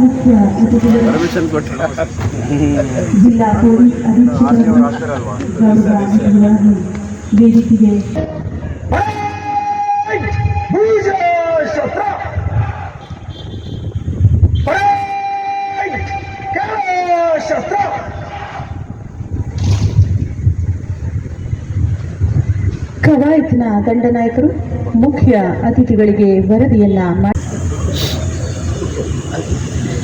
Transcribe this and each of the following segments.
ಮುಖ್ಯ ಪರ್ಮಿಷನ್ ಕೊಟ್ಟಿಲ್ಲ. ಜಿಲ್ಲಾ ಪೊಲೀಸ್ ಅತಿಥಿಗಳಾಗಿ ವೇದಿಕೆಗೆ. ಕವಾಯತ್ನ ದಂಡನಾಯಕರು ಮುಖ್ಯ ಅತಿಥಿಗಳಿಗೆ ವರದಿಯನ್ನ ಮಾಡಿ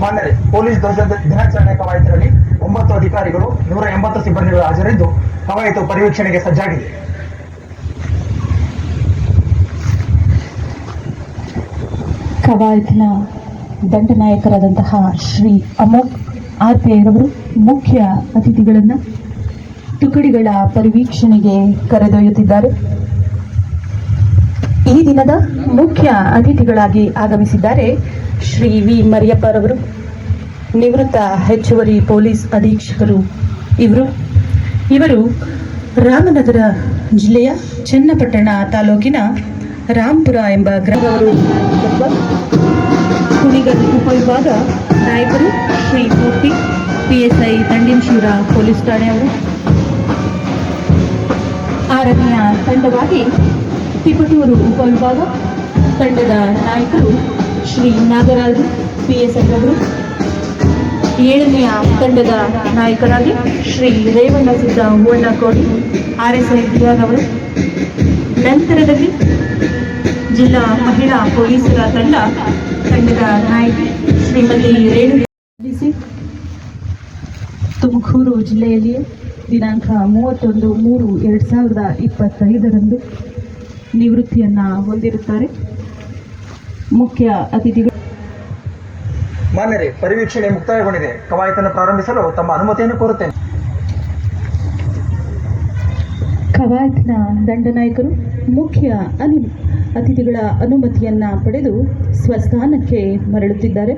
ಮಾನ್ಯರೇ ಪೊಲೀಸ್ ಧ್ವಜದ ದಿನಾಚರಣೆ ಕವಾಯತಿನಲ್ಲಿ ಒಂಬತ್ತು ಅಧಿಕಾರಿಗಳು ನೂರ ಎಂಬತ್ತು ಸಿಬ್ಬಂದಿಗಳು ಹಾಜರಿದ್ದು ಪರಿವೀಕ್ಷಣೆಗೆ ಸಜ್ಜಾಗಿದೆ. ಕವಾಯತ್ನ ದಂಡನಾಯಕರಾದಂತಹ ಶ್ರೀ ಅಮೋಕ್ ಆರ್ ಪಿ ಅವರು ಮುಖ್ಯ ಅತಿಥಿಗಳನ್ನು ತುಕಡಿಗಳ ಪರಿವೀಕ್ಷಣೆಗೆ ಕರೆದೊಯ್ಯುತ್ತಿದ್ದಾರೆ. ಈ ದಿನದ ಮುಖ್ಯ ಅತಿಥಿಗಳಾಗಿ ಆಗಮಿಸಿದ್ದಾರೆ ಶ್ರೀ ವಿ ಮರಿಯಪ್ಪರವರು, ನಿವೃತ್ತ ಹೆಚ್ಚುವರಿ ಪೊಲೀಸ್ ಅಧೀಕ್ಷಕರು ಇವರು. ಇವರು ರಾಮನಗರ ಜಿಲ್ಲೆಯ ಚನ್ನಪಟ್ಟಣ ತಾಲೂಕಿನ ರಾಂಪುರ ಎಂಬ ಗ್ರಾಮವರು ಕುಣಿಗಲ್ ಉಪವಿಭಾಗ ನಾಯಕರು ಶ್ರೀ ಮೂರ್ತಿ ಪಿಎಸ್ಐ ದಂಡಿನಶಿವರ ಪೊಲೀಸ್ ಠಾಣೆಯವರು ಆರನೆಯ ತಂಡವಾಗಿ ತಿಪಟೂರು ಉಪವಿಭಾಗ ತಂಡದ ನಾಯಕರು ಶ್ರೀ ನಾಗರಾಜು ಪಿಎಸ್ಐ ಅವರು. ಏಳನೆಯ ತಂಡದ ನಾಯಕರಾಗಿ Shri Revanna Sidda Huvannakodi R S I ಅವರು ನಂತರದಲ್ಲಿ ಜಿಲ್ಲಾ ಮಹಿಳಾ ಪೊಲೀಸರ ತಂಡ, ತಂಡದ ನಾಯಕಿ ಶ್ರೀಮತಿ ರೇಣು ತುಮಕೂರು ಜಿಲ್ಲೆಯಲ್ಲಿ ದಿನಾಂಕ ಮೂವತ್ತೊಂದು ಮೂರು ಎರಡು ಸಾವಿರದ ಇಪ್ಪತ್ತೈದರಂದು ನಿವೃತ್ತಿಯನ್ನು ಹೊಂದಿರುತ್ತಾರೆ. ಮುಖ್ಯ ಅತಿಥಿಗಳು ಮಾನ್ಯರೇ, ಪರಿವೀಕ್ಷಣೆ ಮುಕ್ತಾಯಗೊಂಡಿದೆ. ಕವಾಯತನ್ನು ಪ್ರಾರಂಭಿಸಲು ತಮ್ಮ ಅನುಮತಿಯನ್ನು ಕೋರುತ್ತೇನೆ. ಕವಾಯತ್ನ ದಂಡನಾಯಕರು ಮುಖ್ಯ ಅನಿಲ್ ಅತಿಥಿಗಳ ಅನುಮತಿಯನ್ನ ಪಡೆದು ಸ್ವಸ್ಥಾನಕ್ಕೆ ಮರಳುತ್ತಿದ್ದಾರೆ.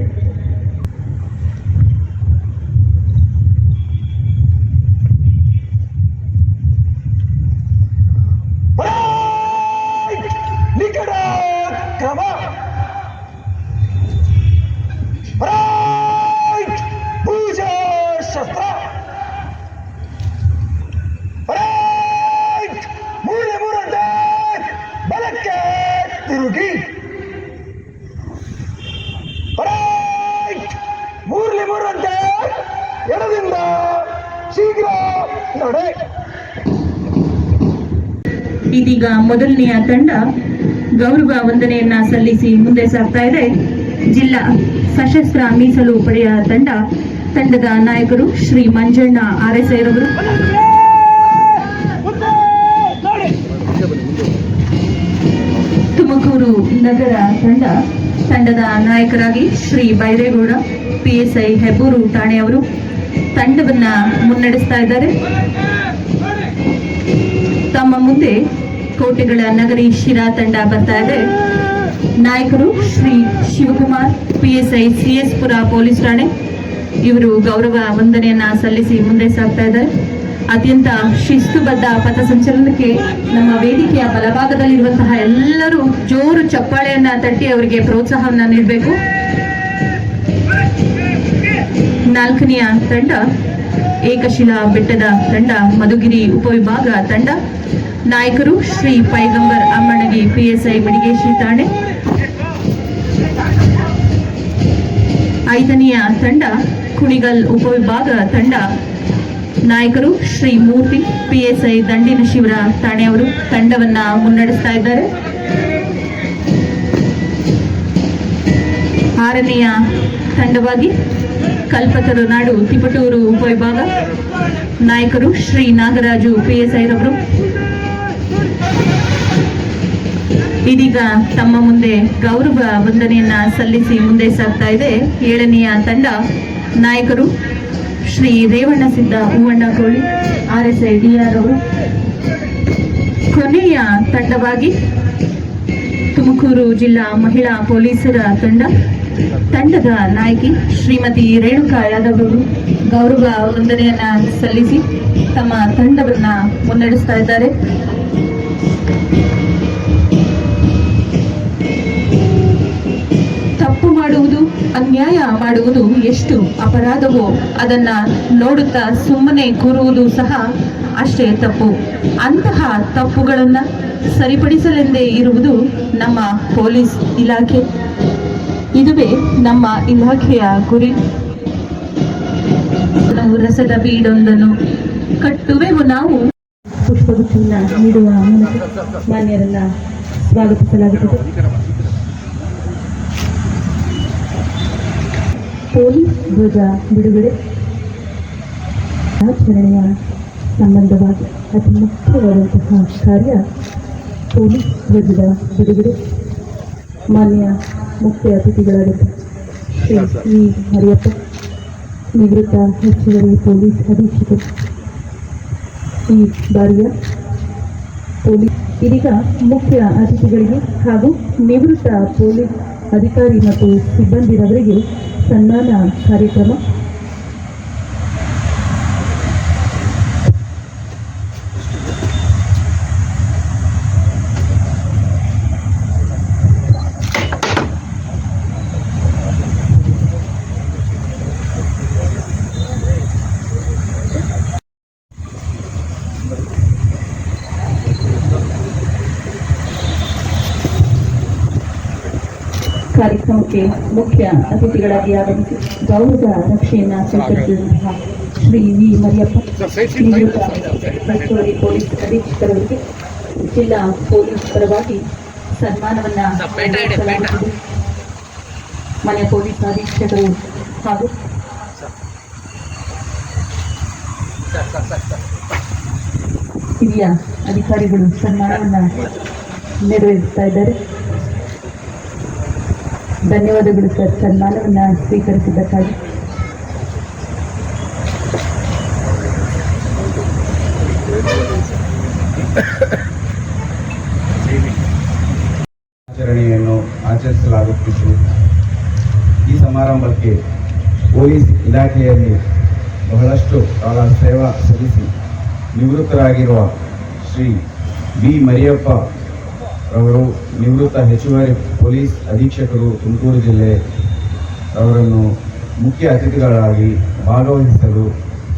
ಇದೀಗ ಮೊದಲನೆಯ ತಂಡ ಗೌರವ ವಂದನೆಯನ್ನ ಸಲ್ಲಿಸಿ ಮುಂದೆ ಸಾಗ್ತಾ ಇದೆ. ಜಿಲ್ಲಾ ಸಶಸ್ತ್ರ ಮೀಸಲು ಪಡೆಯ ತಂಡ, ತಂಡದ ನಾಯಕರು ಶ್ರೀ ಮಂಜಣ್ಣ ಆರ್ ಎಸ್ ಐರವರು ತುಮಕೂರು ನಗರ ತಂಡ, ತಂಡದ ನಾಯಕರಾಗಿ ಶ್ರೀ ಬೈರೇಗೌಡ, ಪಿಎಸ್ಐ ಹೆಬ್ಬೂರು ಠಾಣೆಯವರು ತಂಡವನ್ನ ಮುನ್ನಡೆಸ್ತಾ ಇದ್ದಾರೆ. ತಮ್ಮ ಮುಂದೆ ಕೋಟೆಗಳ ನಗರಿ ಶಿರಾ ತಂಡ ಬರ್ತಾ ಇದೆ. ನಾಯಕರು Shri Shivakumar, PSI CS Pura police ಠಾಣೆ. ಇವರು ಗೌರವ ವಂದನೆಯನ್ನ ಸಲ್ಲಿಸಿ ಮುಂದೆ ಸಾಗ್ತಾ ಇದ್ದಾರೆ. ಅತ್ಯಂತ ಶಿಸ್ತುಬದ್ಧ ಪಥಸಂಚಲನಕ್ಕೆ ನಮ್ಮ ವೇದಿಕೆಯ ಬಲಭಾಗದಲ್ಲಿರುವಂತಹ ಎಲ್ಲರೂ ಜೋರು ಚಪ್ಪಾಳೆಯನ್ನ ತಟ್ಟಿ ಅವರಿಗೆ ಪ್ರೋತ್ಸಾಹವನ್ನ ನೀಡಬೇಕು. ನಾಲ್ಕನೆಯ ತಂಡ ಏಕಶಿಲಾ ಬೆಟ್ಟದ ತಂಡ, ಮಧುಗಿರಿ ಉಪವಿಭಾಗ ತಂಡ. ನಾಯಕರು ಶ್ರೀ ಪೈಗಂಬರ್ ಅಮ್ಮಣಗಿ ಪಿಎಸ್ಐ ಮಡಿಗೇಶಿ ತಾಣೆ ಐದನೆಯ ತಂಡ, ಕುಣಿಗಲ್ ಉಪವಿಭಾಗ ತಂಡ. ನಾಯಕರು ಶ್ರೀ ಮೂರ್ತಿ ಪಿಎಸ್ಐ ದಂಡಿನ ಶಿವರ ಠಾಣೆಯವರು ತಂಡವನ್ನ ಮುನ್ನಡೆಸ್ತಾ ಇದ್ದಾರೆ. ಆರನೆಯ ತಂಡವಾಗಿ ಕಲ್ಪತರು ನಾಡು, ತಿಪಟೂರು ಉಪವಿಭಾಗ. ನಾಯಕರು ಶ್ರೀ ನಾಗರಾಜು ಪಿಎಸ್ಐ ರವರು. ಇದೀಗ ತಮ್ಮ ಮುಂದೆ ಗೌರವ ವಂದನೆಯನ್ನ ಸಲ್ಲಿಸಿ ಮುಂದೆ ಸಾಗ್ತಾ ಇದೆ. ಏಳನೆಯ ತಂಡ ನಾಯಕರು ಶ್ರೀ ರೇವಣ್ಣ ಸಿದ್ದ ಹೂವಣ್ಣ ಕೋಳಿ R S I D R ಅವರು ಕೊನೆಯ ತಂಡವಾಗಿ ತುಮಕೂರು ಜಿಲ್ಲಾ ಮಹಿಳಾ ಪೊಲೀಸರ ತಂಡ ತಂಡದ ನಾಯಕಿ ಶ್ರೀಮತಿ ರೇಣುಕಾ ಯಾದವ್ ಅವರು ಗೌರವ ವಂದನೆಯನ್ನ ಸಲ್ಲಿಸಿ ತಮ್ಮ ತಂಡವನ್ನ ಮುನ್ನಡೆಸ್ತಾ ಇದ್ದಾರೆ. ತಪ್ಪು ಮಾಡುವುದು, ಅನ್ಯಾಯ ಮಾಡುವುದು ಎಷ್ಟು ಅಪರಾಧವೋ ಅದನ್ನ ನೋಡುತ್ತಾ ಸುಮ್ಮನೆ ಕೂರುವುದು ಸಹ ಅಷ್ಟೇ ತಪ್ಪು. ಅಂತಹ ತಪ್ಪುಗಳನ್ನ ಸರಿಪಡಿಸಲೆಂದೇ ಇರುವುದು ನಮ್ಮ ಪೊಲೀಸ್ ಇಲಾಖೆ. ಇದುವೇ ನಮ್ಮ ಇಲಾಖೆಯ ಗುರಿ. ನಾವು ರಸದ ಬೀಡೊಂದನ್ನು ಕಟ್ಟುವೆವು ನಾವು. ಪುಷ್ಪಗುಚ್ಛವನ್ನು ನೀಡುವ ಮೂಲಕ ಮಾನ್ಯರನ್ನ ಸ್ವಾಗತಿಸಲಾಗುತ್ತದೆ. ಪೊಲೀಸ್ ಧ್ವಜ ಬಿಡುಗಡೆ. ಆಚರಣೆಯ ಸಂಬಂಧವಾಗಿ ಅತಿ ಮುಖ್ಯವಾದಂತಹ ಕಾರ್ಯ ಪೊಲೀಸ್ ಧ್ವಜದ ಬಿಡುಗಡೆ. ಮಾನ್ಯ ಮುಖ್ಯ ಅತಿಥಿಗಳಾದಂಥ ಶ್ರೀ ಹರಿಯಪ್ಪ, ನಿವೃತ್ತ ಹೆಚ್ಚುವರಿ ಪೊಲೀಸ್ ಅಧೀಕ್ಷಕರು. ಈ ಬಾರಿಯ ಪೊಲೀಸ್ ಇದೀಗ ಮುಖ್ಯ ಅತಿಥಿಗಳಿಗೆ ಹಾಗೂ ನಿವೃತ್ತ ಪೊಲೀಸ್ ಅಧಿಕಾರಿ ಮತ್ತು ಸಿಬ್ಬಂದಿರವರಿಗೆ ಸನ್ಮಾನ ಕಾರ್ಯಕ್ರಮ ಕಾರ್ಯಕ್ರಮಕ್ಕೆ ಮುಖ್ಯ ಅತಿಥಿಗಳಾಗಿ ಆಗಮಿಸಿ ಗೌರವ ರಕ್ಷೆಯನ್ನ ಸ್ವೀಕರಿಸಿದಂತಹ ಶ್ರೀ ವಿ ಮರಿಯಪ್ಪ ನಿವೃತ್ತ ಹೆಚ್ಚುವರಿ ಪೊಲೀಸ್ ಅಧೀಕ್ಷಕರವರಿಗೆ ಜಿಲ್ಲಾ ಪೊಲೀಸ್ ಪರವಾಗಿ ಸನ್ಮಾನವನ್ನ ಮಾಡಲಾಗುತ್ತದೆ. ಮನೆ ಪೊಲೀಸ್ ಅಧೀಕ್ಷಕರು ಹಾಗೂ ಹಿರಿಯ ಅಧಿಕಾರಿಗಳು ಸನ್ಮಾನವನ್ನ ನೆರವೇರಿಸ್ತಾ ಇದ್ದಾರೆ ಧನ್ಯವಾದಗಳು ಸರ್ ಸನ್ಮಾನವನ್ನ ಸ್ವೀಕರಿಸಿದ್ದಕ್ಕಾಗಿ. ಆಚರಣೆಯನ್ನು ಆಚರಿಸಲಾಗುತ್ತಿದ್ದು ಈ ಸಮಾರಂಭಕ್ಕೆ ಪೊಲೀಸ್ ಇಲಾಖೆಯಲ್ಲಿ ಬಹಳಷ್ಟು ಕಾಲ ಸೇವಾ ಸಲ್ಲಿಸಿ ನಿವೃತ್ತರಾಗಿರುವ ಶ್ರೀ ಬಿ ಮರಿಯಪ್ಪ ಅವರು ನಿವೃತ್ತ ಹೆಚ್ಚುವರಿ ಪೊಲೀಸ್ ಅಧೀಕ್ಷಕರು ತುಮಕೂರು ಜಿಲ್ಲೆ ಅವರನ್ನು ಮುಖ್ಯ ಅತಿಥಿಗಳಾಗಿ ಭಾಗವಹಿಸಲು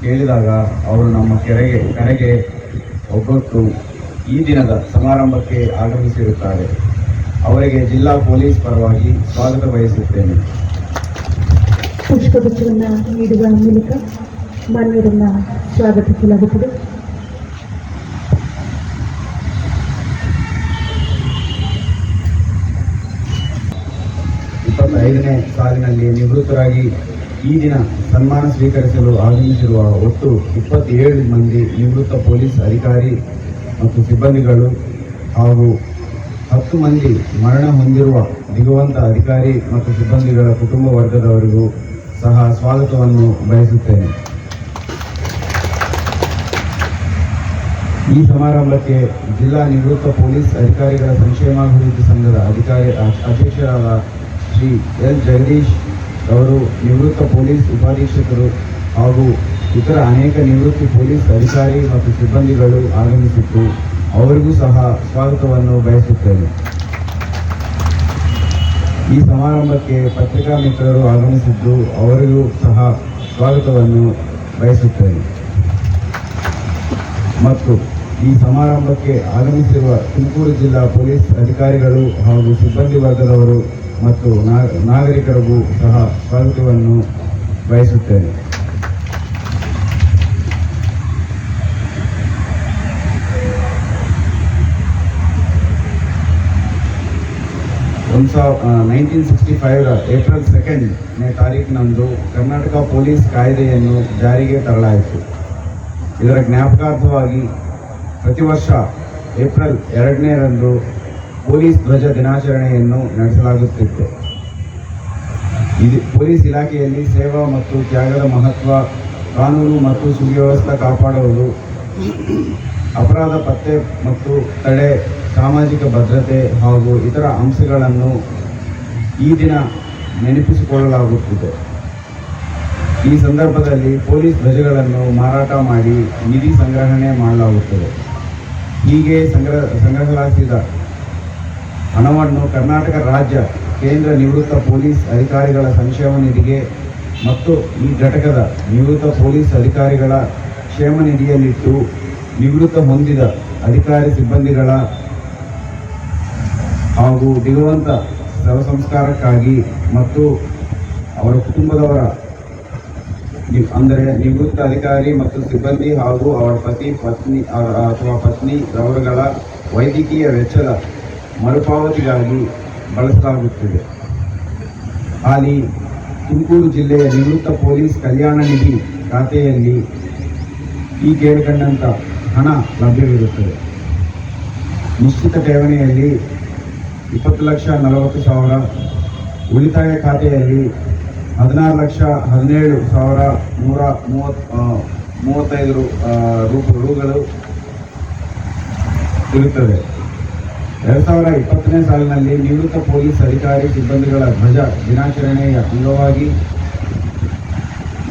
ಕೇಳಿದಾಗ ಅವರು ನಮ್ಮ ಕೆರೆಗೆ, ಕರೆಗೆ ಒಬ್ಬಟ್ಟು ಈ ದಿನದ ಸಮಾರಂಭಕ್ಕೆ ಆಗಮಿಸಿರುತ್ತಾರೆ. ಅವರಿಗೆ ಜಿಲ್ಲಾ ಪೊಲೀಸ್ ಪರವಾಗಿ ಸ್ವಾಗತ ಬಯಸುತ್ತೇನೆ. ಪುಷ್ಪಗುಚ್ಛವನ್ನು ನೀಡುವ ಮೂಲಕ ಮಾನ್ಯರನ್ನ ಸ್ವಾಗತಿಸಲಾಗುತ್ತದೆ. ಇಪ್ಪತ್ತೈದನೇ ಸಾಲಿನಲ್ಲಿ ನಿವೃತ್ತರಾಗಿ ಈ ದಿನ ಸನ್ಮಾನ ಸ್ವೀಕರಿಸಲು ಆಗಮಿಸಿರುವ ಒಟ್ಟು ಇಪ್ಪತ್ತೇಳು ಮಂದಿ ನಿವೃತ್ತ ಪೊಲೀಸ್ ಅಧಿಕಾರಿ ಮತ್ತು ಸಿಬ್ಬಂದಿಗಳು ಹಾಗೂ ಹತ್ತು ಮಂದಿ ಮರಣ ಹೊಂದಿರುವ ದಿಗುವಂತ ಅಧಿಕಾರಿ ಮತ್ತು ಸಿಬ್ಬಂದಿಗಳ ಕುಟುಂಬ ವರ್ಗದವರಿಗೂ ಸಹ ಸ್ವಾಗತವನ್ನು ಬಯಸುತ್ತೇನೆ. ಈ ಸಮಾರಂಭಕ್ಕೆ ಜಿಲ್ಲಾ ನಿವೃತ್ತ ಪೊಲೀಸ್ ಅಧಿಕಾರಿಗಳ ಸಂಕ್ಷೇಮಾಭಿವೃದ್ಧಿ ಸಂಘದ ಅಧಿಕಾರಿ ಅಧ್ಯಕ್ಷರಾದ ಶ್ರೀ ಎಲ್ ಜಗದೀಶ್ ಅವರು ನಿವೃತ್ತ ಪೊಲೀಸ್ ಉಪಾಧೀಕ್ಷಕರು ಹಾಗೂ ಇತರ ಅನೇಕ ನಿವೃತ್ತಿ ಪೊಲೀಸ್ ಅಧಿಕಾರಿ ಮತ್ತು ಸಿಬ್ಬಂದಿಗಳು ಆಗಮಿಸಿತ್ತು ಅವರಿಗೂ ಸಹ ಸ್ವಾಗತವನ್ನು ಬಯಸುತ್ತೇನೆ. ಈ ಸಮಾರಂಭಕ್ಕೆ ಪತ್ರಿಕಾ ಮಿತ್ರರು ಆಗಮಿಸಿದ್ದು ಅವರಿಗೂ ಸಹ ಸ್ವಾಗತವನ್ನು ಬಯಸುತ್ತೇನೆ. ಮತ್ತು ಈ ಸಮಾರಂಭಕ್ಕೆ ಆಗಮಿಸಿರುವ ತುಮಕೂರು ಜಿಲ್ಲಾ ಪೊಲೀಸ್ ಅಧಿಕಾರಿಗಳು ಹಾಗೂ ಸಿಬ್ಬಂದಿ ವರ್ಗದವರು ಮತ್ತು ನಾ- ನಾಗರಿಕರಿಗೂ ಸಹ ಸ್ವಾಗತವನ್ನು ಬಯಸುತ್ತೇನೆ. ಒಂದು ಸಾವಿರ ನೈನ್ಟೀನ್ ಸಿಕ್ಸ್ಟಿ ಫೈವ್ರ ಏಪ್ರಿಲ್ ಸೆಕೆಂಡ್ನೇ ತಾರೀಕಿನಂದು ಕರ್ನಾಟಕ ಪೊಲೀಸ್ ಕಾಯ್ದೆಯನ್ನು ಜಾರಿಗೆ ತರಲಾಯಿತು. ಇದರ ಜ್ಞಾಪಕಾರ್ಥವಾಗಿ ಪ್ರತಿ ವರ್ಷ ಏಪ್ರಿಲ್ ಎರಡನೇರಂದು ಪೊಲೀಸ್ ಧ್ವಜ ದಿನಾಚರಣೆಯನ್ನು ನಡೆಸಲಾಗುತ್ತಿತ್ತು. ಇದು ಪೊಲೀಸ್ ಇಲಾಖೆಯಲ್ಲಿ ಸೇವಾ ಮತ್ತು ತ್ಯಾಗದ ಮಹತ್ವ, ಕಾನೂನು ಮತ್ತು ಸುವ್ಯವಸ್ಥೆ ಕಾಪಾಡುವುದು, ಅಪರಾಧ ಪತ್ತೆ ಮತ್ತು ತಡೆ, ಸಾಮಾಜಿಕ ಭದ್ರತೆ ಹಾಗೂ ಇತರ ಅಂಶಗಳನ್ನು ಈ ದಿನ ನೆನಪಿಸಿಕೊಳ್ಳಲಾಗುತ್ತಿದೆ. ಈ ಸಂದರ್ಭದಲ್ಲಿ ಪೊಲೀಸ್ ಧ್ವಜಗಳನ್ನು ಮಾರಾಟ ಮಾಡಿ ನಿಧಿ ಸಂಗ್ರಹಣೆ ಮಾಡಲಾಗುತ್ತದೆ. ಹೀಗೆ ಸಂಗ್ರಹ ಸಂಗ್ರಹಿಸಲಾದ ಹಣವನ್ನು ಕರ್ನಾಟಕ ರಾಜ್ಯ, ಕೇಂದ್ರ ನಿವೃತ್ತ ಪೊಲೀಸ್ ಅಧಿಕಾರಿಗಳ ಸಂಕ್ಷೇಮ ನಿಧಿಗೆ ಮತ್ತು ಈ ಘಟಕದ ನಿವೃತ್ತ ಪೊಲೀಸ್ ಅಧಿಕಾರಿಗಳ ಕ್ಷೇಮ ನಿಧಿಯಲ್ಲಿಟ್ಟು ನಿವೃತ್ತ ಹೊಂದಿದ ಅಧಿಕಾರಿ ಸಿಬ್ಬಂದಿಗಳ ಹಾಗೂ ದಿಗವಂತ ಶವ ಸಂಸ್ಕಾರಕ್ಕಾಗಿ ಮತ್ತು ಅವರ ಕುಟುಂಬದವರ ಅಂದರೆ ನಿವೃತ್ತ ಅಧಿಕಾರಿ ಮತ್ತು ಸಿಬ್ಬಂದಿ ಹಾಗೂ ಅವರ ಪತಿ, ಪತ್ನಿ ಅಥವಾ ಪತ್ನಿ ಅವರುಗಳ ವೈದ್ಯಕೀಯ ವೆಚ್ಚದ ಮರುಪಾವತಿಗಾಗಿ ಬಳಸಲಾಗುತ್ತಿದೆ. ಹಾಲಿ, ತುಮಕೂರು ಜಿಲ್ಲೆಯ ನಿವೃತ್ತ ಪೊಲೀಸ್ ಕಲ್ಯಾಣ ನಿಧಿ ಖಾತೆಯಲ್ಲಿ ಈ ಕೇಳಿಕೊಂಡಂಥ ಹಣ ಲಭ್ಯವಿರುತ್ತದೆ. ನಿಶ್ಚಿತ ಠೇವಣಿಯಲ್ಲಿ ಇಪ್ಪತ್ತು ಲಕ್ಷ ನಲವತ್ತು ಸಾವಿರ, ಉಳಿತಾಯ ಖಾತೆಯಲ್ಲಿ ಹದಿನಾರು ಲಕ್ಷ ಹದಿನೇಳು ಸಾವಿರ ನೂರ ಮೂವತ್ ಮೂವತ್ತೈದು ರೂಪಾಯಿಗಳು ರುಗಳು ಇರುತ್ತದೆ ಎರಡು ಸಾವಿರ ಇಪ್ಪತ್ತನೇ ಸಾಲಿನಲ್ಲಿ ನಿವೃತ್ತ ಪೊಲೀಸ್ ಅಧಿಕಾರಿ ಸಿಬ್ಬಂದಿಗಳ ಧ್ವಜ ದಿನಾಚರಣೆಯ ಅಂಗವಾಗಿ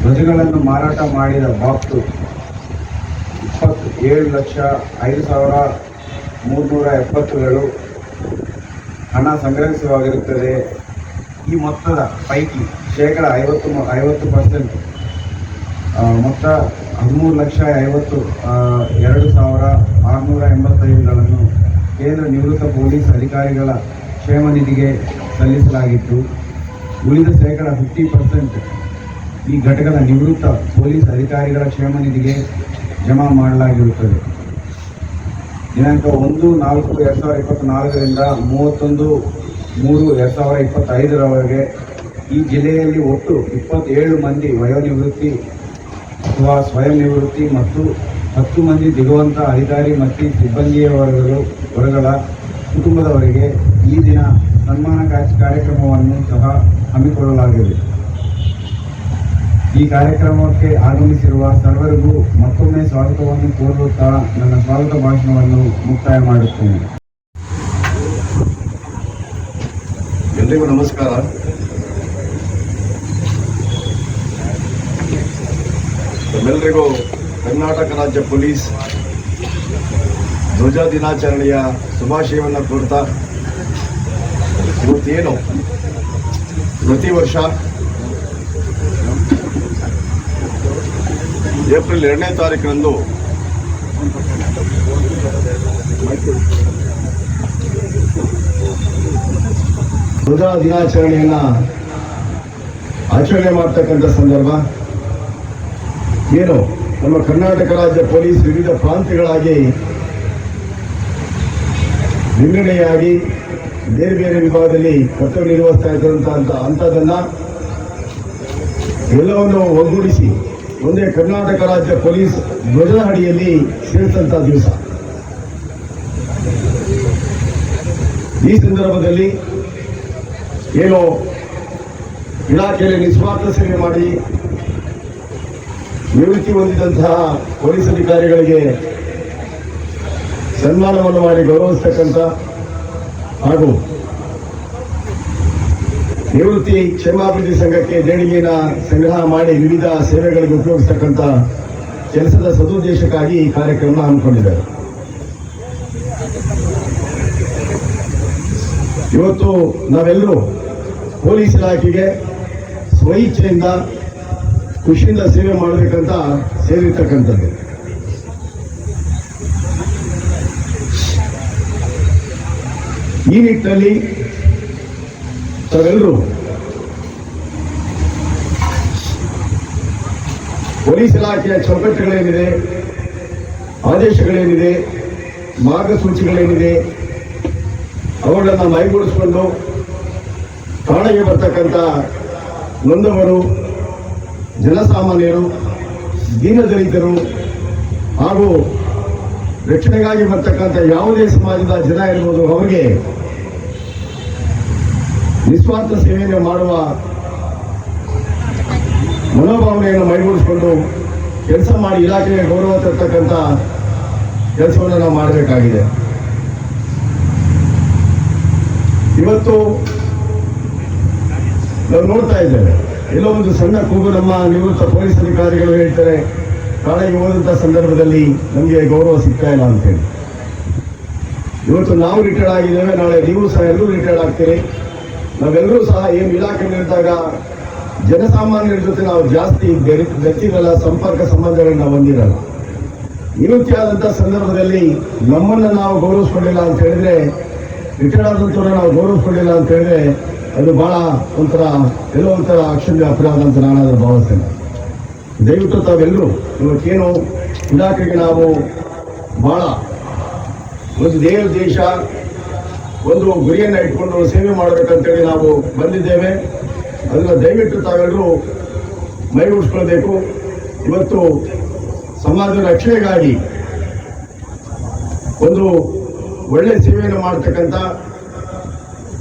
ಧ್ವಜಗಳನ್ನು ಮಾರಾಟ ಮಾಡಿದ ಬಾಕ್ಸು ಇಪ್ಪತ್ತು ಏಳು ಲಕ್ಷ ಐದು ಸಾವಿರ ಮೂರ್ನೂರ ಎಪ್ಪತ್ತುಗಳು ಹಣ ಸಂಗ್ರಹಿಸುವಾಗಿರುತ್ತದೆ. ಈ ಮೊತ್ತದ ಪೈಕಿ ಶೇಕಡ ಐವತ್ತು ಐವತ್ತು ಪರ್ಸೆಂಟ್ ಮೊತ್ತ ಹದಿಮೂರು ಲಕ್ಷ ಐವತ್ತು ಎರಡು ಸಾವಿರ ಆರುನೂರ ಎಂಬತ್ತೈದುಗಳನ್ನು ಕೇಂದ್ರ ನಿವೃತ್ತ ಪೊಲೀಸ್ ಅಧಿಕಾರಿಗಳ ಕ್ಷೇಮ ನಿಧಿಗೆ ಸಲ್ಲಿಸಲಾಗಿತ್ತು. ಉಳಿದ ಶೇಕಡ ಫಿಫ್ಟಿ ಪರ್ಸೆಂಟ್ ಈ ಘಟಕದ ನಿವೃತ್ತ ಪೊಲೀಸ್ ಅಧಿಕಾರಿಗಳ ಕ್ಷೇಮ ನಿಧಿಗೆ ಜಮಾ ಮಾಡಲಾಗಿರುತ್ತದೆ. ದಿನಾಂಕ ಒಂದು ನಾಲ್ಕು ಎರಡು ಸಾವಿರದ ಇಪ್ಪತ್ತ್ನಾಲ್ಕರಿಂದ ಮೂವತ್ತೊಂದು ಮೂರು ಎರಡು ಸಾವಿರದ ಇಪ್ಪತ್ತೈದರವರೆಗೆ ಈ ಜಿಲ್ಲೆಯಲ್ಲಿ ಒಟ್ಟು ಇಪ್ಪತ್ತೇಳು ಮಂದಿ ವಯೋನಿವೃತ್ತಿ ಅಥವಾ ಸ್ವಯಂ ನಿವೃತ್ತಿ ಮತ್ತು ಹತ್ತು ಮಂದಿ ದಿಗವಂತ ಅಧಿಕಾರಿ ಮತ್ತು ಸಿಬ್ಬಂದಿಯ ವರ್ಗಗಳು ವರ್ಗಗಳ ಕುಟುಂಬದವರಿಗೆ ಈ ದಿನ ಸನ್ಮಾನ ಕಾರ್ಯಕ್ರಮವನ್ನು ಸಹ ಹಮ್ಮಿಕೊಳ್ಳಲಾಗಿದೆ. ಈ ಕಾರ್ಯಕ್ರಮಕ್ಕೆ ಆಗಮಿಸಿರುವ ಸರ್ವರಿಗೂ ಮತ್ತೊಮ್ಮೆ ಸ್ವಾಗತವನ್ನು ಕೋರುತ್ತಾ ನನ್ನ ಸ್ವಾಗತ ಭಾಷಣವನ್ನು ಮುಕ್ತಾಯ ಮಾಡುತ್ತೇನೆ. ಎಲ್ಲರಿಗೂ ನಮಸ್ಕಾರ. ತಮ್ಮೆಲ್ಲರಿಗೂ ಕರ್ನಾಟಕ ರಾಜ್ಯ ಪೊಲೀಸ್ ಧ್ವಜ ದಿನಾಚರಣೆಯ ಶುಭಾಶಯವನ್ನು ಕೋರ್ತಾ, ಇವತ್ತೇನು ಪ್ರತಿ ವರ್ಷ ಏಪ್ರಿಲ್ ಎರಡನೇ ತಾರೀಕಿನಂದು ಧ್ವಜ ದಿನಾಚರಣೆಯನ್ನು ಆಚರಣೆ ಮಾಡ್ತಕ್ಕಂಥ ಸಂದರ್ಭ. ಏನು? ನಮ್ಮ ಕರ್ನಾಟಕ ರಾಜ್ಯ ಪೊಲೀಸ್ ವಿವಿಧ ಪ್ರಾಂತ್ಯಗಳಾಗಿ ವಿಂಗಡಣೆಯಾಗಿ ಬೇರೆ ಬೇರೆ ವಿಭಾಗದಲ್ಲಿ ಕರ್ತವ್ಯ ನಿರ್ವಹಿಸ್ತಾ ಇದ್ದಂತ ಅಂಥದ್ದನ್ನ ಎಲ್ಲವನ್ನು ಒಗ್ಗೂಡಿಸಿ ಒಂದೇ ಕರ್ನಾಟಕ ರಾಜ್ಯ ಪೊಲೀಸ್ ಧ್ವಜದ ಅಡಿಯಲ್ಲಿ ದಿವಸ. ಈ ಸಂದರ್ಭದಲ್ಲಿ ಏನು ಇಲಾಖೆಯಲ್ಲಿ ನಿಸ್ವಾರ್ಥ ಸೇವೆ ಮಾಡಿ ನಿವೃತ್ತಿ ಹೊಂದಿದಂತಹ ಪೊಲೀಸ್ ಅಧಿಕಾರಿಗಳಿಗೆ ಸನ್ಮಾನವನ್ನು ಮಾಡಿ ಗೌರವಿಸ್ತಕ್ಕಂಥ ಹಾಗೂ ನಿವೃತ್ತಿ ಕ್ಷೇಮಾಭಿವೃದ್ಧಿ ಸಂಘಕ್ಕೆ ದೇಣಿಗೆನ ಸಂಗ್ರಹ ಮಾಡಿ ವಿವಿಧ ಸೇವೆಗಳಿಗೆ ಉಪಯೋಗಿಸತಕ್ಕಂಥ ಕೆಲಸದ ಸದುದ್ದೇಶಕ್ಕಾಗಿ ಈ ಕಾರ್ಯಕ್ರಮ ಹಮ್ಮಿಕೊಂಡಿದ್ದಾರೆ. ಇವತ್ತು ನಾವೆಲ್ಲರೂ ಪೊಲೀಸ್ ಇಲಾಖೆಗೆ ಸ್ವಇಚ್ಛೆಯಿಂದ ಖುಷಿಯಿಂದ ಸೇವೆ ಮಾಡಬೇಕಂತ ಸೇರಿರ್ತಕ್ಕಂಥದ್ದು ಈ ನಿಟ್ಟಿನಲ್ಲಿ ತಾವೆಲ್ಲರೂ ಪೊಲೀಸ್ ಇಲಾಖೆಯ ಚೌಕಟ್ಟುಗಳೇನಿದೆ, ಆದೇಶಗಳೇನಿದೆ, ಮಾರ್ಗಸೂಚಿಗಳೇನಿದೆ, ಅವುಗಳನ್ನು ಮೈಗೂಡಿಸಿಕೊಂಡು ಠಾಣೆಗೆ ಬರ್ತಕ್ಕಂಥ ನೊಂದವರು ಜನಸಾಮಾನ್ಯರು ದೀನದಲಿತರು ಹಾಗೂ ರಕ್ಷಣೆಗಾಗಿ ಬರ್ತಕ್ಕಂಥ ಯಾವುದೇ ಸಮಾಜದ ಜನ ಇರ್ಬೋದು, ಅವರಿಗೆ ನಿಸ್ವಾರ್ಥ ಸೇವೆಯನ್ನು ಮಾಡುವ ಮನೋಭಾವನೆಯನ್ನು ಮೈಗೂಡಿಸಿಕೊಂಡು ಕೆಲಸ ಮಾಡಿ ಇಲಾಖೆಗೆ ಗೌರವ ತರ್ತಕ್ಕಂಥ ಕೆಲಸವನ್ನು ನಾವು ಮಾಡಬೇಕಾಗಿದೆ. ಇವತ್ತು ನಾವು ನೋಡ್ತಾ ಇದ್ದೇವೆ. ಎಲ್ಲೋ ಒಂದು ಸಣ್ಣ ಕೂಗು ನಮ್ಮ ನಿವೃತ್ತ ಪೊಲೀಸ್ ಅಧಿಕಾರಿಗಳು ಹೇಳ್ತಾರೆ ಕಾಲೇಜಿಗೆ ಹೋದಂಥ ಸಂದರ್ಭದಲ್ಲಿ ನಮಗೆ ಗೌರವ ಸಿಗ್ತಾ ಇಲ್ಲ ಅಂತೇಳಿ. ಇವತ್ತು ನಾವು ರಿಟೈರ್ಡ್ ಆಗಿದ್ದೇವೆ, ನಾಳೆ ನೀವು ಸಹ ಎಲ್ಲರೂ ರಿಟೈರ್ಡ್ ಆಗ್ತೀರಿ. ನಾವೆಲ್ಲರೂ ಸಹ ಏನು ಇಲಾಖೆಯಲ್ಲಿದ್ದಾಗ ಜನಸಾಮಾನ್ಯರ ಜೊತೆ ನಾವು ಜಾಸ್ತಿ ಬೆರೆ ಬೆರ್ತಿರಲ್ಲ ಸಂಪರ್ಕ ಸಂಬಂಧಗಳನ್ನ ಹೊಂದಿರಲ್ಲ. ನಿವೃತ್ತಿ ಆದಂಥ ಸಂದರ್ಭದಲ್ಲಿ ನಮ್ಮನ್ನು ನಾವು ಗೌರವಿಸ್ಕೊಂಡಿಲ್ಲ ಅಂತ ಹೇಳಿದ್ರೆ, ರಿಟೈರ್ಡ್ ಆದಂಥವ್ರನ್ನ ನಾವು ಗೌರವಿಸ್ಕೊಂಡಿಲ್ಲ ಅಂತ ಹೇಳಿದ್ರೆ ಅದು ಬಹಳ ಒಂಥರ ಎಲ್ಲೋ ಒಂಥರ ಅಕ್ಷಮ್ಯ ಅಪರಾಧ ಅಂತ ನಾನಾದ್ರೂ ಭಾವಿಸ್ತೇನೆ. ದಯವಿಟ್ಟು ತಾವೆಲ್ಲರೂ ಇವತ್ತೇನು ಇಲಾಖೆಗೆ ನಾವು ಬಹಳ ಒಂದು ದೇಹ, ದೇಶ, ಒಂದು ಗುರಿಯನ್ನು ಇಟ್ಕೊಂಡು ಸೇವೆ ಮಾಡಬೇಕಂತೇಳಿ ನಾವು ಬಂದಿದ್ದೇವೆ. ಅದನ್ನು ದಯವಿಟ್ಟು ತಾವೆಲ್ಲರೂ ಮೈಗೂಡಿಸ್ಕೊಳ್ಬೇಕು. ಇವತ್ತು ಸಮಾಜದ ರಕ್ಷಣೆಗಾಗಿ ಒಂದು ಒಳ್ಳೆ ಸೇವೆಯನ್ನು ಮಾಡ್ತಕ್ಕಂಥ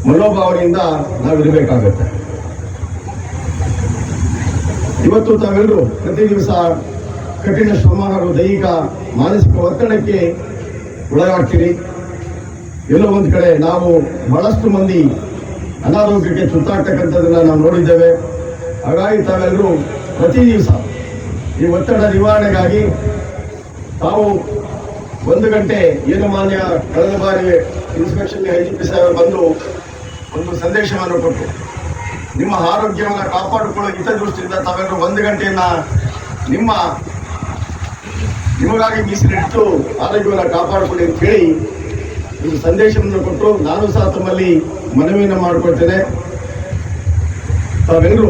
ಮನೋಭಾವನೆಯಿಂದ ನಾವಿರಬೇಕಾಗತ್ತೆ ಇವತ್ತು ತಾವೆಲ್ಲರೂ ಪ್ರತಿ ದಿವಸ ಕಠಿಣ ಶ್ರಮ ಹಾಗೂ ದೈಹಿಕ ಮಾನಸಿಕ ಒತ್ತಡಕ್ಕೆ ಒಳಗಾಗ್ತೀರಿ. ಎಲ್ಲೋ ಒಂದು ಕಡೆ ನಾವು ಬಹಳಷ್ಟು ಮಂದಿ ಅನಾರೋಗ್ಯಕ್ಕೆ ತುತ್ತಾಗ್ತಕ್ಕಂಥದ್ದನ್ನ ನಾವು ನೋಡಿದ್ದೇವೆ. ಹಾಗಾಗಿ ತಾವೆಲ್ಲರೂ ಪ್ರತಿ ದಿವಸ ಈ ಒತ್ತಡ ನಿವಾರಣೆಗಾಗಿ ತಾವು ಒಂದು ಗಂಟೆ ಏನು ಮಾನ್ಯ ಕಳೆದ ಬಾರಿ ಇನ್ಸ್ಪೆಕ್ಷನ್ ಐ ಜಿ ಬಂದು ಒಂದು ಸಂದೇಶವನ್ನು ಕೊಟ್ಟು, ನಿಮ್ಮ ಆರೋಗ್ಯವನ್ನು ಕಾಪಾಡಿಕೊಳ್ಳೋ ಹಿತದೃಷ್ಟಿಯಿಂದ ತಾವೆಲ್ಲರೂ ಒಂದು ಗಂಟೆಯನ್ನ ನಿಮ್ಮ, ನಿಮಗಾಗಿ ಮೀಸಲಿಟ್ಟು ಆರೋಗ್ಯವನ್ನು ಕಾಪಾಡಿಕೊಳ್ಳಿ ಅಂತ ಹೇಳಿ ಒಂದು ಸಂದೇಶವನ್ನು ಕೊಟ್ಟು ನಾನು ಸಹ ತಮ್ಮಲ್ಲಿ ಮನವಿಯನ್ನು ಮಾಡಿಕೊಳ್ತೇನೆ. ತಾವೆಲ್ಲರೂ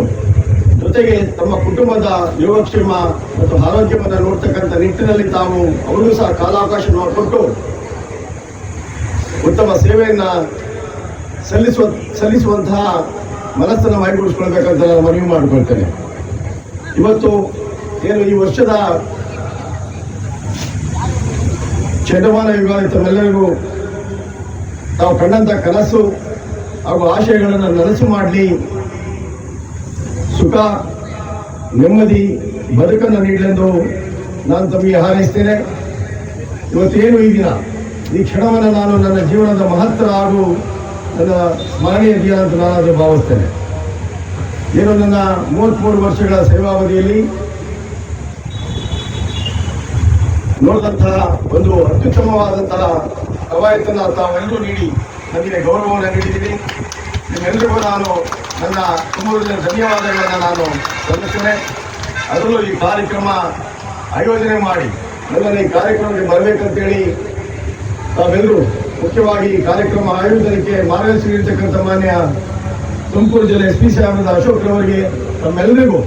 ಜೊತೆಗೆ ತಮ್ಮ ಕುಟುಂಬದ ಯೋಗಕ್ಷೇಮ ಮತ್ತು ಆರೋಗ್ಯವನ್ನು ನೋಡ್ತಕ್ಕಂಥ ನಿಟ್ಟಿನಲ್ಲಿ ತಾವು ಅವರಿಗೂ ಸಹ ಕಾಲಾವಕಾಶವನ್ನು ಕೊಟ್ಟು ಉತ್ತಮ ಸೇವೆಯನ್ನ ಸಲ್ಲಿಸುವ ಸಲ್ಲಿಸುವಂತಹ ಮನಸ್ಸನ್ನು ಮೈಗೂಡಿಸ್ಕೊಳ್ಬೇಕಂತ ನಾನು ಮನವಿ ಮಾಡಿಕೊಳ್ತೇನೆ. ಇವತ್ತು ಏನು ಈ ವರ್ಷದ ಚಂಡಮಾನ ಯುಗ ತಮ್ಮೆಲ್ಲರಿಗೂ ತಾವು ಕಂಡಂತ ಕನಸು ಹಾಗೂ ಆಶಯಗಳನ್ನು ನನಸು ಮಾಡಲಿ. ಸುಖ, ನೆಮ್ಮದಿ, ಬದುಕನ್ನು ನೀಡಲೆಂದು ನಾನು ತಮಗೆ ಹಾರೈಸ್ತೇನೆ. ಇವತ್ತೇನು ಈ ದಿನ? ಈ ಕ್ಷಣವನ್ನು ನಾನು ನನ್ನ ಜೀವನದ ಮಹತ್ತರ ಹಾಗೂ ನನ್ನ ಸ್ಮರಣೀಯ ದಿನ ಅಂತ ನಾನು ಅದು ಭಾವಿಸ್ತೇನೆ. ಏನು ನನ್ನ ಮೂವತ್ಮೂರು ವರ್ಷಗಳ ಸೇವಾವಧಿಯಲ್ಲಿ ನೋಡಿದಂತಹ ಒಂದು ಅತ್ಯುತ್ತಮವಾದಂತಹ ಕವಾಯತನ್ನು ತಾವೆಲ್ಲರೂ ನೀಡಿ ನನಗೆ ಗೌರವವನ್ನು ನೀಡಿದ್ದೀನಿ ನಿಮ್ಮೆಲ್ಲರಿಗೂ ನಾನು ನನ್ನ ತುಂಬ ಧನ್ಯವಾದಗಳನ್ನು ನಾನು ಸಲ್ಲಿಸ್ತೇನೆ. ಅದರಲ್ಲೂ ಈ ಕಾರ್ಯಕ್ರಮ ಆಯೋಜನೆ ಮಾಡಿ, ನನ್ನನ್ನು ಈ ಕಾರ್ಯಕ್ರಮಕ್ಕೆ ಬರಬೇಕಂತೇಳಿ ತಾವೆಲ್ಲರೂ ಮುಖ್ಯವಾಗಿ ಕಾರ್ಯಕ್ರಮ ಆಯೋಜನೆಗೆ ನೀಡತಕ್ಕಂಥ ಮಾನ್ಯ ತುಮಕೂರು ಜಿಲ್ಲೆ ಎಸ್ ಪಿ ಸಾಹೇಬರಾದ ಅಶೋಕ್ ರವರಿಗೆ ತಮ್ಮೆಲ್ಲರಿಗೂ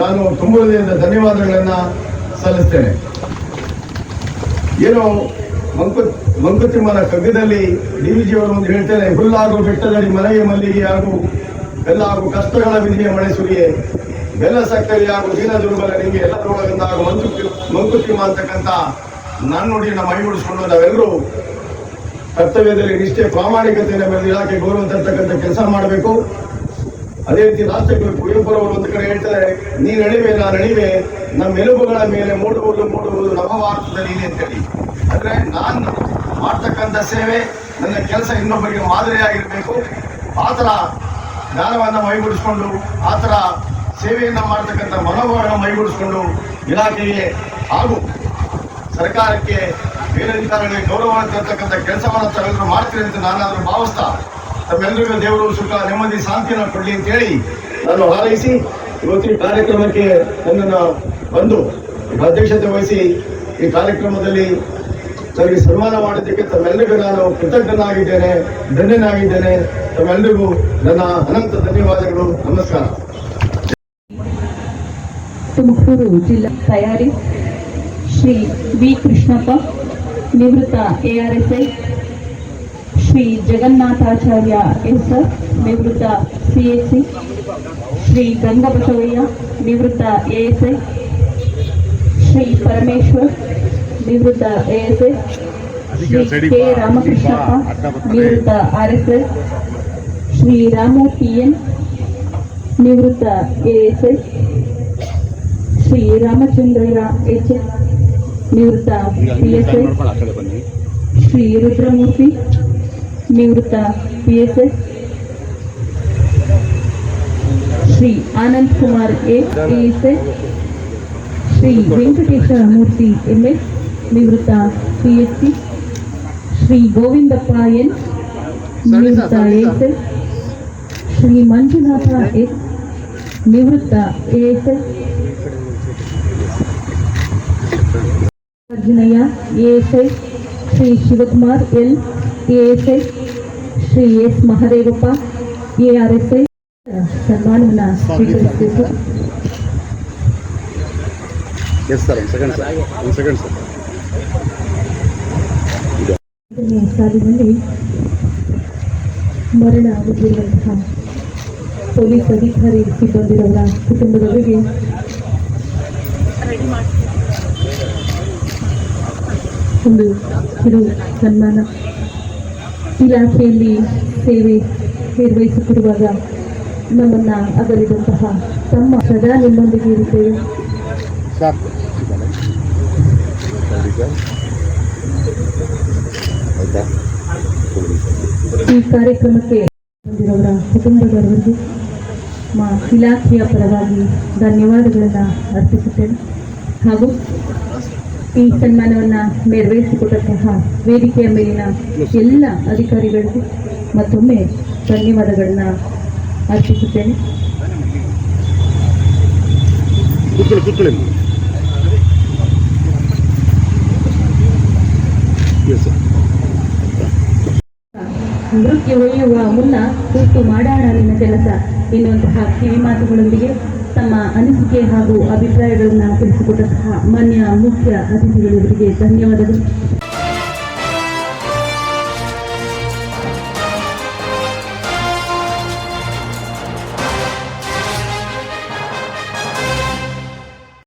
ನಾನು ತುಂಬ ಧನ್ಯವಾದಗಳನ್ನು ಸಲ್ಲಿಸ್ತೇನೆ. ಏನು ಮಂಕು ಮಂಕುತಿಮ್ಮನ ಕಗ್ಗದಲ್ಲಿ ಡಿ ವಿ ಜಿ ಅವರು ಒಂದು ಹೇಳ್ತೇನೆ ಹುಲ್ಲಾಗು ಬೆಟ್ಟದಡಿ ಮನೆಗೆ ಮಲ್ಲಿಗೆ ಹಾಗೂ ಬೆಲ್ಲ ಹಾಗೂ ಕಷ್ಟಗಳ ವಿಧಿಯ ಮಳೆ ಸುರಿಯೇ, ಬೆಲ್ಲ ಸಕ್ಕರೆ ಹಾಗೂ ದೀನ ದುರ್ಬಲ ನಿಮಗೆ ಎಲ್ಲದರೊಳಗಿಂದ ಹಾಗೂ ಮಂಕು ಮಂಕುತಿಮ್ಮ ಅಂತಕ್ಕಂಥ ನಾಣ್ಣುಡಿಯನ್ನು ಮೈಗೂಡಿಸ್ಕೊಂಡು ನಾವೆಲ್ಲರೂ ಕರ್ತವ್ಯದಲ್ಲಿ ನಿಷ್ಠೆ ಪ್ರಾಮಾಣಿಕತೆಯನ್ನು ಮೇಲೆ ಇಲಾಖೆ ಗೌರವ ತರ್ತಕ್ಕಂಥ ಕೆಲಸ ಮಾಡಬೇಕು. ಅದೇ ರೀತಿ ರಾಷ್ಟ್ರಗಳು ಕುವೆಂಪುರವರು ಒಂದು ಕಡೆ ಹೇಳ್ತಾರೆ ನೀ ನಡಿವೆ ನಾ ನಡಿವೆ ನಮ್ಮ ಎಲುಬುಗಳ ಮೇಲೆ ಮೂಡುವುದು ಮೂಡುವುದು ನಮ್ಮ ಭಾರತದಲ್ಲಿ ಇದೆ ಅಂತೇಳಿ. ಅಂದ್ರೆ ನಾನು ಮಾಡ್ತಕ್ಕಂಥ ಸೇವೆ ನನ್ನ ಕೆಲಸ ಇನ್ನೊಬ್ಬರಿಗೆ ಮಾದರಿಯಾಗಿರಬೇಕು. ಆ ಥರ ಜ್ಞಾನವನ್ನು ಮೈಗೂಡಿಸ್ಕೊಂಡು, ಆ ಥರ ಸೇವೆಯನ್ನು ಮಾಡ್ತಕ್ಕಂಥ ಮನೋಭಾವನ ಮೈಗೂಡಿಸ್ಕೊಂಡು ಇಲಾಖೆಗೆ ಹಾಗೂ ಸರ್ಕಾರಕ್ಕೆ ಮೇಲಧಿಕಾರಿಗಳಿಗೆ ಗೌರವ ತರ್ತಕ್ಕಂಥ ಕೆಲಸವನ್ನು ತಾವೆಲ್ಲರೂ ಮಾಡ್ತೀರಿ ಅಂತ ನಾನಾದರೂ ಭಾವಿಸ್ತಾ ತಮ್ಮೆಲ್ಲರಿಗೂ ದೇವರು ಸುಖ, ನೆಮ್ಮದಿ ಶಾಂತಿಯನ್ನು ಕೊಡಲಿ ಅಂತ ಹೇಳಿ ನಾನು ಹಾರೈಸಿ ಇವತ್ತಿನ ಕಾರ್ಯಕ್ರಮಕ್ಕೆ ನನ್ನನ್ನು ಬಂದು ಅಧ್ಯಕ್ಷತೆ ವಹಿಸಿ ಈ ಕಾರ್ಯಕ್ರಮದಲ್ಲಿ ನನಗೆ ಸನ್ಮಾನ ಮಾಡಿದ್ದಕ್ಕೆ ತಮ್ಮೆಲ್ಲರಿಗೂ ನಾನು ಕೃತಜ್ಞನಾಗಿದ್ದೇನೆ, ಧನ್ಯನಾಗಿದ್ದೇನೆ. ತಮ್ಮೆಲ್ಲರಿಗೂ ನನ್ನ ಅನಂತ ಧನ್ಯವಾದಗಳು. ನಮಸ್ಕಾರ. ತುಮಕೂರು ಜಿಲ್ಲಾ ತಯಾರಿ ಶ್ರೀ ವಿ ಕೃಷ್ಣಪ್ಪ ನಿವೃತ್ತ ಎಆರ್ಎಸ್ಐ ಶ್ರೀ ಜಗನ್ನಾಥಾಚಾರ್ಯ ಎಸ್ಆರ್ ನಿವೃತ್ತ ಸಿಎಸ್ಸಿ ಶ್ರೀ ಗಂಗಬಸವಯ್ಯ ನಿವೃತ್ತ ಎಎಸ್ಐ ಶ್ರೀ ಪರಮೇಶ್ವರ್ ನಿವೃತ್ತ ಎಎಸ್ಐ ಶ್ರೀ ಕೆ ರಾಮಕೃಷ್ಣಪ್ಪ ನಿವೃತ್ತ ಆರ್ಎಸ್ಐ ಶ್ರೀ ರಾಮು ಪಿಎನ್ ನಿವೃತ್ತ ASI Shri Shri Ramachandraiah H S ನಿವೃತ್ತ ಪಿಎಸ್ಐ ಶ್ರೀ ರುದ್ರಮೂರ್ತಿ ನಿವೃತ್ತ PSI Shri Anand Kumar A PSI Shri Venkatesha Murthy MS ನಿವೃತ್ತ ಪಿಎಸ್ಸಿ ಶ್ರೀ ಗೋವಿಂದಪ್ಪ ಎನ್ ನಿವೃತ್ತ ಎಎಸ್ಎ ಶ್ರೀ ಮಂಜುನಾಥ ಎಸ್ ನಿವೃತ್ತ ASA Arjunaiah ASI Shri Shivakumar L ASI Shri S Mahadevappa ARSI ಸನ್ಮಾನವನ್ನು ಸ್ವೀಕರಿಸಬೇಕು yes sir ಒಂದು second sir ಒಂದು second sir ಐದನೇ ಸಾಲಿನಲ್ಲಿ ಮರಣ ಹೊಂದಿರುವಂತಹ ಪೊಲೀಸ್ ಅಧಿಕಾರಿ ಸಿಬ್ಬಂದಿರವರ ಕುಟುಂಬದವರಿಗೆ ಒಂದು ಕಿರು ಸನ್ಮಾನ. ಇಲಾಖೆಯಲ್ಲಿ ಸೇವೆ ನಿರ್ವಹಿಸುತ್ತಿರುವಾಗ ನಮ್ಮನ್ನ ಅಗಲಿದಂತಹ ತಮ್ಮ ಸದಾ ನಿಮ್ಮೊಂದಿಗೆ ಇರುತ್ತೇವೆ. ಈ ಕಾರ್ಯಕ್ರಮಕ್ಕೆ ಬಂದಿರೋರ ಕುಟುಂಬದವರಿಗೆ ಮಾ ಇಲಾಖೆಯ ಪರವಾಗಿ ಧನ್ಯವಾದಗಳನ್ನು ಅರ್ಪಿಸುತ್ತೇನೆ. ಹಾಗೂ ಈ ಸನ್ಮಾನವನ್ನು ನೆರವೇರಿಸಿಕೊಟ್ಟಂತಹ ವೇದಿಕೆಯ ಮೇಲಿನ ಎಲ್ಲ ಅಧಿಕಾರಿಗಳಿಗೆ ಮತ್ತೊಮ್ಮೆ ಧನ್ಯವಾದಗಳನ್ನು ಅರ್ಪಿಸುತ್ತೇನೆ. ನೃತ್ಯ ಒಯ್ಯುವ ಮುನ್ನ ಕೂತು ಮಾಡೋಣ ನಿನ್ನ ಕೆಲಸ ಎನ್ನುವಂತಹ ಕಿವಿ ಮಾತುಗಳೊಂದಿಗೆ ತಮ್ಮ ಅನಿಸಿಕೆ ಹಾಗೂ ಅಭಿಪ್ರಾಯಗಳನ್ನು ತಿಳಿಸಿಕೊಟ್ಟಂತಹ ಮಾನ್ಯ ಮುಖ್ಯ ಅತಿಥಿಗಳಿಗೆ ಧನ್ಯವಾದಗಳು.